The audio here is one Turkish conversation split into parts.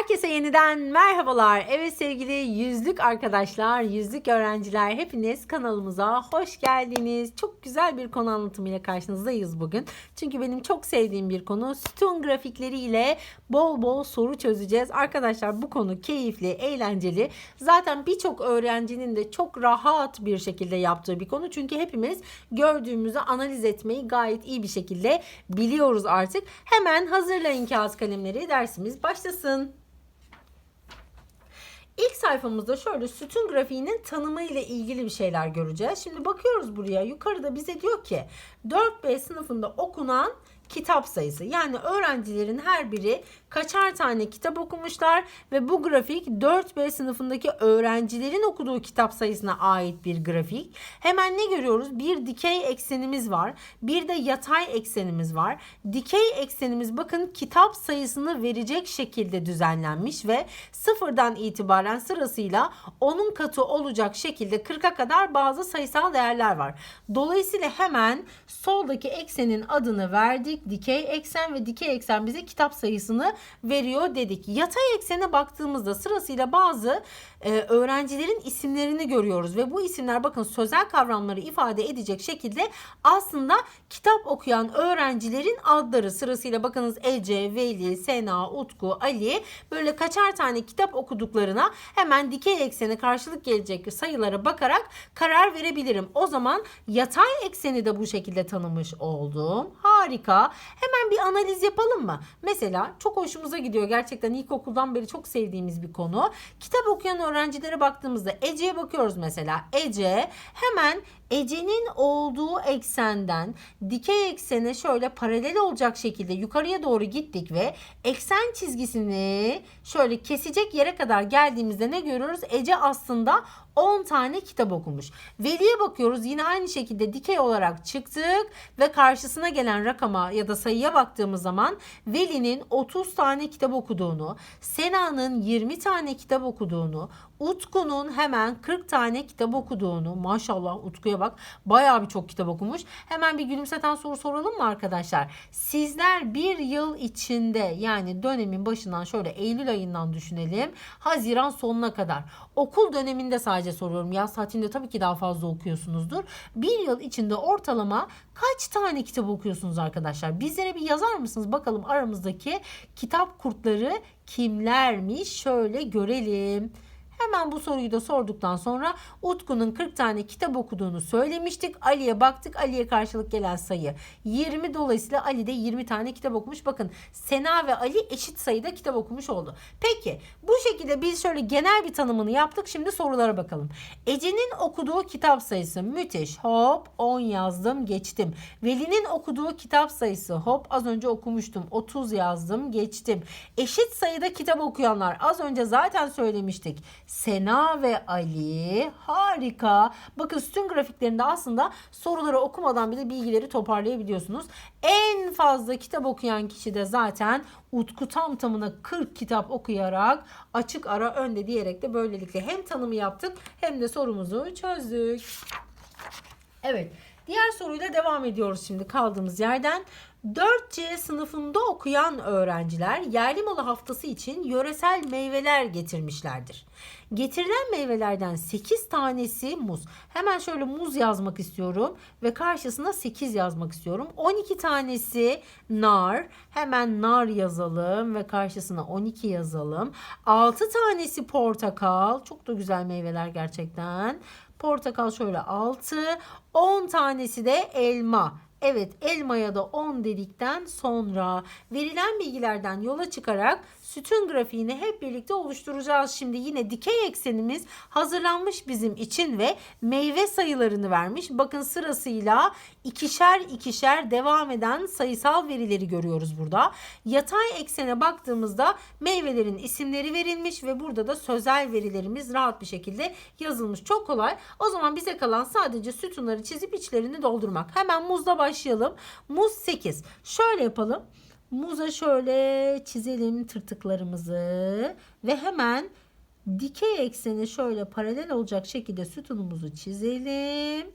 Herkese yeniden merhabalar. Evet sevgili yüzlük arkadaşlar, yüzlük öğrenciler hepiniz kanalımıza hoş geldiniz. Çok güzel bir konu anlatımıyla karşınızdayız bugün. Çünkü benim çok sevdiğim bir konu. Sütun grafikleriyle bol bol soru çözeceğiz. Arkadaşlar bu konu keyifli, eğlenceli. Zaten birçok öğrencinin de çok rahat bir şekilde yaptığı bir konu. Çünkü hepimiz gördüğümüzü analiz etmeyi gayet iyi bir şekilde biliyoruz artık. Hemen hazırlayın kağıt kalemleri. Dersimiz başlasın. İlk sayfamızda şöyle sütun grafiğinin tanımı ile ilgili bir şeyler göreceğiz. Şimdi bakıyoruz buraya. Yukarıda bize diyor ki 4B sınıfında okunan kitap sayısı. Yani öğrencilerin her biri kaçar tane kitap okumuşlar ve bu grafik 4B sınıfındaki öğrencilerin okuduğu kitap sayısına ait bir grafik. Hemen ne görüyoruz? Bir dikey eksenimiz var. Bir de yatay eksenimiz var. Dikey eksenimiz bakın kitap sayısını verecek şekilde düzenlenmiş ve sıfırdan itibaren sırasıyla onun katı olacak şekilde 40'a kadar bazı sayısal değerler var. Dolayısıyla hemen soldaki eksenin adını verdik. Dikey eksen ve dikey eksen bize kitap sayısını veriyor dedik. Yatay eksene baktığımızda sırasıyla bazı e, öğrencilerin isimlerini görüyoruz ve bu isimler bakın sözel kavramları ifade edecek şekilde aslında kitap okuyan öğrencilerin adları sırasıyla bakınız Ece, Veli, Sena, Utku, Ali böyle kaçar tane kitap okuduklarına hemen dikey eksene karşılık gelecek sayılara bakarak karar verebilirim. O zaman yatay ekseni de bu şekilde tanımış oldum. Harika. Hemen bir analiz yapalım mı? Mesela çok hoşumuza gidiyor. Gerçekten ilkokuldan beri çok sevdiğimiz bir konu. Kitap okuyan öğrencilere baktığımızda Ece'ye bakıyoruz mesela. Ece hemen Ece'nin olduğu eksenden dikey eksene şöyle paralel olacak şekilde yukarıya doğru gittik ve eksen çizgisini şöyle kesecek yere kadar geldiğimizde ne görüyoruz? Ece aslında 10 tane kitap okumuş. Veli'ye bakıyoruz yine aynı şekilde dikey olarak çıktık ve karşısına gelen rakama ya da sayıya baktığımız zaman Veli'nin 30 tane kitap okuduğunu, Sena'nın 20 tane kitap okuduğunu, Utku'nun hemen 40 tane kitap okuduğunu maşallah Utku'ya bak bayağı bir çok kitap okumuş. Hemen bir gülümseten soru soralım mı arkadaşlar? Sizler bir yıl içinde yani dönemin başından şöyle Eylül ayından düşünelim. Haziran sonuna kadar okul döneminde sadece soruyorum. Yaz tatilinde tabii ki daha fazla okuyorsunuzdur. Bir yıl içinde ortalama kaç tane kitap okuyorsunuz arkadaşlar? Bizlere bir yazar mısınız? Bakalım aramızdaki kitap kurtları kimlermiş? Şöyle görelim. Hemen bu soruyu da sorduktan sonra Utku'nun 40 tane kitap okuduğunu söylemiştik. Ali'ye baktık. Ali'ye karşılık gelen sayı 20. Dolayısıyla Ali de 20 tane kitap okumuş. Bakın Sena ve Ali eşit sayıda kitap okumuş oldu. Peki bu şekilde biz şöyle genel bir tanımını yaptık. Şimdi sorulara bakalım. Ece'nin okuduğu kitap sayısı müthiş. Hop 10 yazdım geçtim. Veli'nin okuduğu kitap sayısı hop az önce okumuştum. 30 yazdım geçtim. Eşit sayıda kitap okuyanlar az önce zaten söylemiştik. Sena ve Ali harika. Bakın sütun grafiklerinde aslında soruları okumadan bile bilgileri toparlayabiliyorsunuz. En fazla kitap okuyan kişi de zaten Utku tam tamına 40 kitap okuyarak açık ara önde diyerek de böylelikle hem tanımı yaptık hem de sorumuzu çözdük. Evet. Diğer soruyla devam ediyoruz şimdi kaldığımız yerden. 4C sınıfında okuyan öğrenciler yerli malı haftası için yöresel meyveler getirmişlerdir. Getirilen meyvelerden 8 tanesi muz. Hemen şöyle muz yazmak istiyorum ve karşısına 8 yazmak istiyorum. 12 tanesi nar. Hemen nar yazalım ve karşısına 12 yazalım. 6 tanesi portakal. Çok da güzel meyveler gerçekten. Portakal şöyle 6. 10 tanesi de elma. Evet elmaya da 10 dedikten sonra verilen bilgilerden yola çıkarak sütun grafiğini hep birlikte oluşturacağız. Şimdi yine dikey eksenimiz hazırlanmış bizim için ve meyve sayılarını vermiş. Bakın sırasıyla ikişer ikişer devam eden sayısal verileri görüyoruz burada. Yatay eksene baktığımızda meyvelerin isimleri verilmiş ve burada da sözel verilerimiz rahat bir şekilde yazılmış. Çok kolay. O zaman bize kalan sadece sütunları çizip içlerini doldurmak. Hemen muzla başlayalım. Muz 8. Şöyle yapalım. Muza şöyle çizelim tırtıklarımızı ve hemen dikey ekseni şöyle paralel olacak şekilde sütunumuzu çizelim.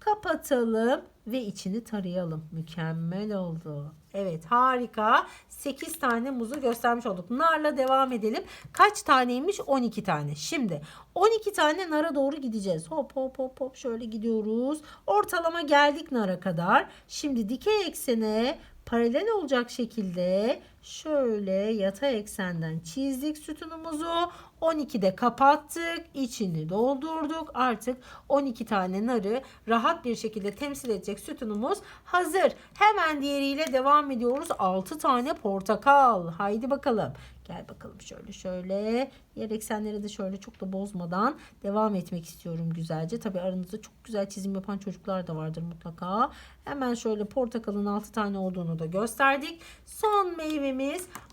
Kapatalım ve içini tarayalım. Mükemmel oldu. Evet harika. 8 tane muzu göstermiş olduk. Narla devam edelim. Kaç taneymiş? 12 tane. Şimdi 12 tane nara doğru gideceğiz. Hop hop hop hop şöyle gidiyoruz. Ortalama geldik nara kadar. Şimdi dikey eksene paralel olacak şekilde şöyle yatay eksenden çizdik sütunumuzu. 12'de kapattık. içini doldurduk. Artık 12 tane narı rahat bir şekilde temsil edecek sütunumuz hazır. Hemen diğeriyle devam ediyoruz. 6 tane portakal. Haydi bakalım. Gel bakalım şöyle şöyle. Yer eksenleri de şöyle çok da bozmadan devam etmek istiyorum güzelce. Tabi aranızda çok güzel çizim yapan çocuklar da vardır mutlaka. Hemen şöyle portakalın 6 tane olduğunu da gösterdik. Son meyvemiz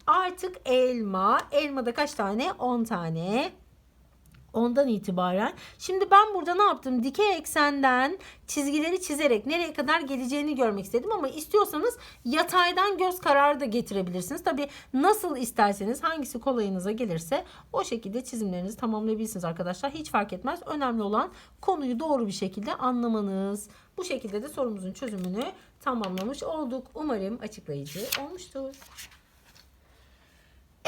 artık elma. Elmada kaç tane? 10 tane. Ondan itibaren. Şimdi ben burada ne yaptım? Dikey eksenden çizgileri çizerek nereye kadar geleceğini görmek istedim ama istiyorsanız yataydan göz kararı da getirebilirsiniz. Tabi nasıl isterseniz hangisi kolayınıza gelirse o şekilde çizimlerinizi tamamlayabilirsiniz arkadaşlar. Hiç fark etmez. Önemli olan konuyu doğru bir şekilde anlamanız. Bu şekilde de sorumuzun çözümünü tamamlamış olduk. Umarım açıklayıcı olmuştur.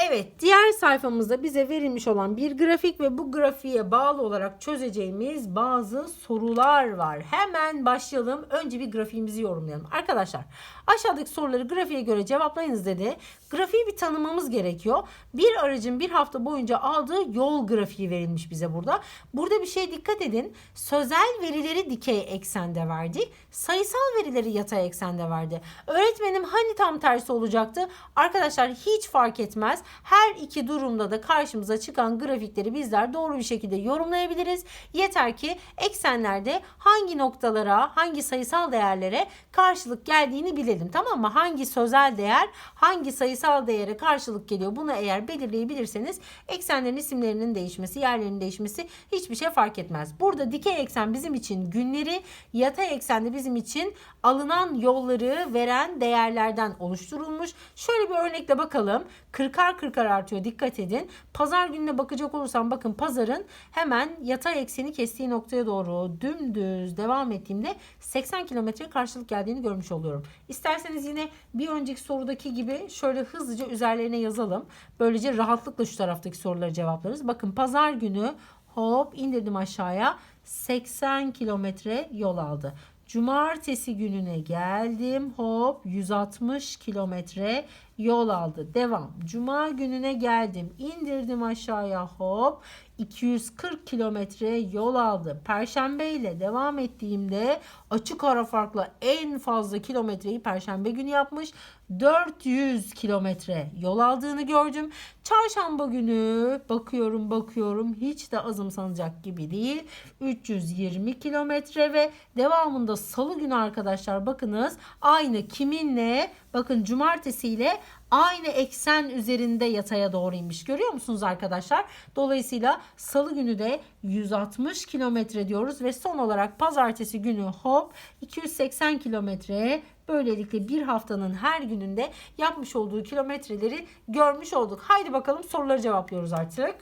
Evet, diğer sayfamızda bize verilmiş olan bir grafik ve bu grafiğe bağlı olarak çözeceğimiz bazı sorular var. Hemen başlayalım. Önce bir grafiğimizi yorumlayalım. Arkadaşlar, aşağıdaki soruları grafiğe göre cevaplayınız dedi. Grafiği bir tanımamız gerekiyor. Bir aracın bir hafta boyunca aldığı yol grafiği verilmiş bize burada. Burada bir şey dikkat edin. Sözel verileri dikey eksende verdi. Sayısal verileri yatay eksende verdi. Öğretmenim hani tam tersi olacaktı? Arkadaşlar hiç fark etmez. Her iki durumda da karşımıza çıkan grafikleri bizler doğru bir şekilde yorumlayabiliriz. Yeter ki eksenlerde hangi noktalara, hangi sayısal değerlere karşılık geldiğini bilelim. Tamam mı? Hangi sözel değer, hangi sayısal değere karşılık geliyor? Bunu eğer belirleyebilirseniz eksenlerin isimlerinin değişmesi, yerlerinin değişmesi hiçbir şey fark etmez. Burada dikey eksen bizim için günleri, yatay eksen de bizim için alınan yolları veren değerlerden oluşturulmuş. Şöyle bir örnekle bakalım. 40'ar 40'ar artıyor. Dikkat edin. Pazar gününe bakacak olursam bakın pazarın hemen yatay ekseni kestiği noktaya doğru dümdüz devam ettiğimde 80 kilometre karşılık geldiğini görmüş oluyorum. İsterseniz yine bir önceki sorudaki gibi şöyle hızlıca üzerlerine yazalım. Böylece rahatlıkla şu taraftaki soruları cevaplarız. Bakın pazar günü hop indirdim aşağıya 80 kilometre yol aldı. Cumartesi gününe geldim. Hop 160 kilometre yol aldı. Devam. Cuma gününe geldim. indirdim aşağıya hop 240 kilometre yol aldı. Perşembe ile devam ettiğimde açık ara farkla en fazla kilometreyi perşembe günü yapmış. 400 kilometre yol aldığını gördüm. Çarşamba günü bakıyorum bakıyorum hiç de azımsanacak gibi değil. 320 kilometre ve devamında salı günü arkadaşlar bakınız aynı kiminle bakın cumartesi ile aynı eksen üzerinde yataya doğru. Görüyor musunuz arkadaşlar? Dolayısıyla salı günü de 160 kilometre diyoruz ve son olarak pazartesi günü hop 280 kilometre Böylelikle bir haftanın her gününde yapmış olduğu kilometreleri görmüş olduk. Haydi bakalım soruları cevaplıyoruz artık.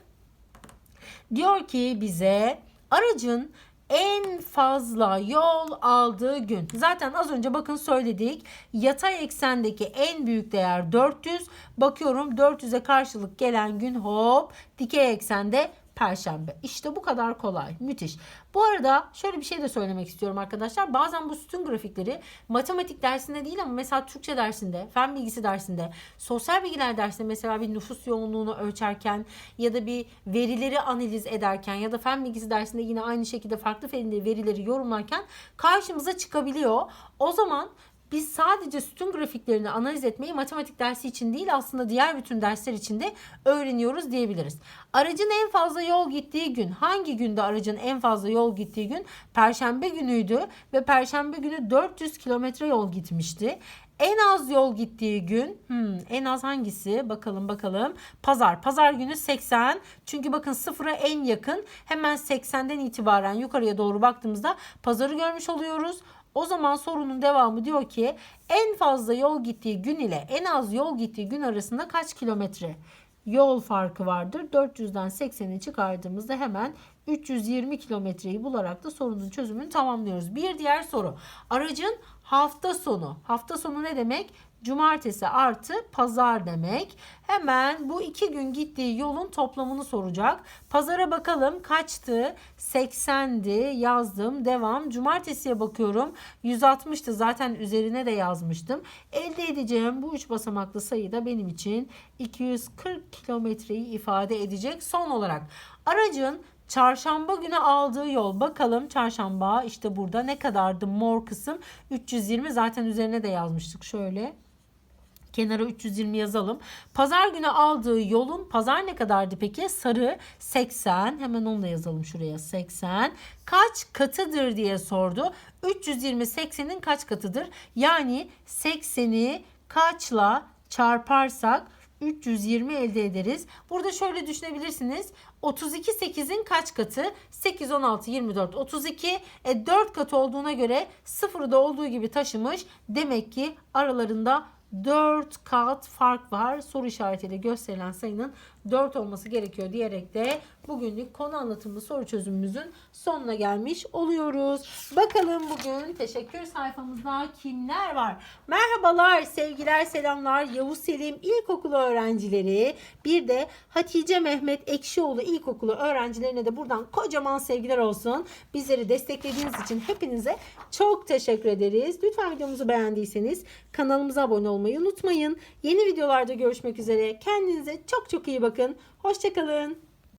Diyor ki bize aracın en fazla yol aldığı gün. Zaten az önce bakın söyledik. Yatay eksendeki en büyük değer 400. Bakıyorum 400'e karşılık gelen gün hop dikey eksende Perşembe. İşte bu kadar kolay. Müthiş. Bu arada şöyle bir şey de söylemek istiyorum arkadaşlar. Bazen bu sütun grafikleri matematik dersinde değil ama mesela Türkçe dersinde, fen bilgisi dersinde, sosyal bilgiler dersinde mesela bir nüfus yoğunluğunu ölçerken ya da bir verileri analiz ederken ya da fen bilgisi dersinde yine aynı şekilde farklı verileri yorumlarken karşımıza çıkabiliyor. O zaman biz sadece sütun grafiklerini analiz etmeyi matematik dersi için değil aslında diğer bütün dersler için de öğreniyoruz diyebiliriz. Aracın en fazla yol gittiği gün hangi günde aracın en fazla yol gittiği gün? Perşembe günüydü ve perşembe günü 400 kilometre yol gitmişti. En az yol gittiği gün hmm, en az hangisi bakalım bakalım pazar pazar günü 80 çünkü bakın sıfıra en yakın hemen 80'den itibaren yukarıya doğru baktığımızda pazarı görmüş oluyoruz. O zaman sorunun devamı diyor ki en fazla yol gittiği gün ile en az yol gittiği gün arasında kaç kilometre yol farkı vardır? 400'den 80'i çıkardığımızda hemen 320 kilometreyi bularak da sorunun çözümünü tamamlıyoruz. Bir diğer soru. Aracın hafta sonu. Hafta sonu ne demek? Cumartesi artı pazar demek. Hemen bu iki gün gittiği yolun toplamını soracak. Pazara bakalım kaçtı? 80'di yazdım. Devam. Cumartesiye bakıyorum. 160'tı zaten üzerine de yazmıştım. Elde edeceğim bu üç basamaklı sayı da benim için 240 kilometreyi ifade edecek. Son olarak aracın Çarşamba günü aldığı yol bakalım çarşamba işte burada ne kadardı mor kısım 320 zaten üzerine de yazmıştık şöyle kenara 320 yazalım. Pazar günü aldığı yolun pazar ne kadardı peki? Sarı 80. Hemen onu da yazalım şuraya 80. Kaç katıdır diye sordu. 320 80'in kaç katıdır? Yani 80'i kaçla çarparsak 320 elde ederiz. Burada şöyle düşünebilirsiniz. 32 8'in kaç katı? 8, 16, 24, 32. E 4 katı olduğuna göre sıfırı da olduğu gibi taşımış. Demek ki aralarında 4 kat fark var. Soru işaretiyle gösterilen sayının 4 olması gerekiyor diyerek de bugünlük konu anlatımı soru çözümümüzün sonuna gelmiş oluyoruz. Bakalım bugün teşekkür sayfamızda kimler var? Merhabalar, sevgiler, selamlar. Yavuz Selim İlkokulu öğrencileri. Bir de Hatice Mehmet Ekşioğlu İlkokulu öğrencilerine de buradan kocaman sevgiler olsun. Bizleri desteklediğiniz için hepinize çok teşekkür ederiz. Lütfen videomuzu beğendiyseniz kanalımıza abone olmayı unutmayın. Yeni videolarda görüşmek üzere. Kendinize çok çok iyi bakın. Hoşçakalın.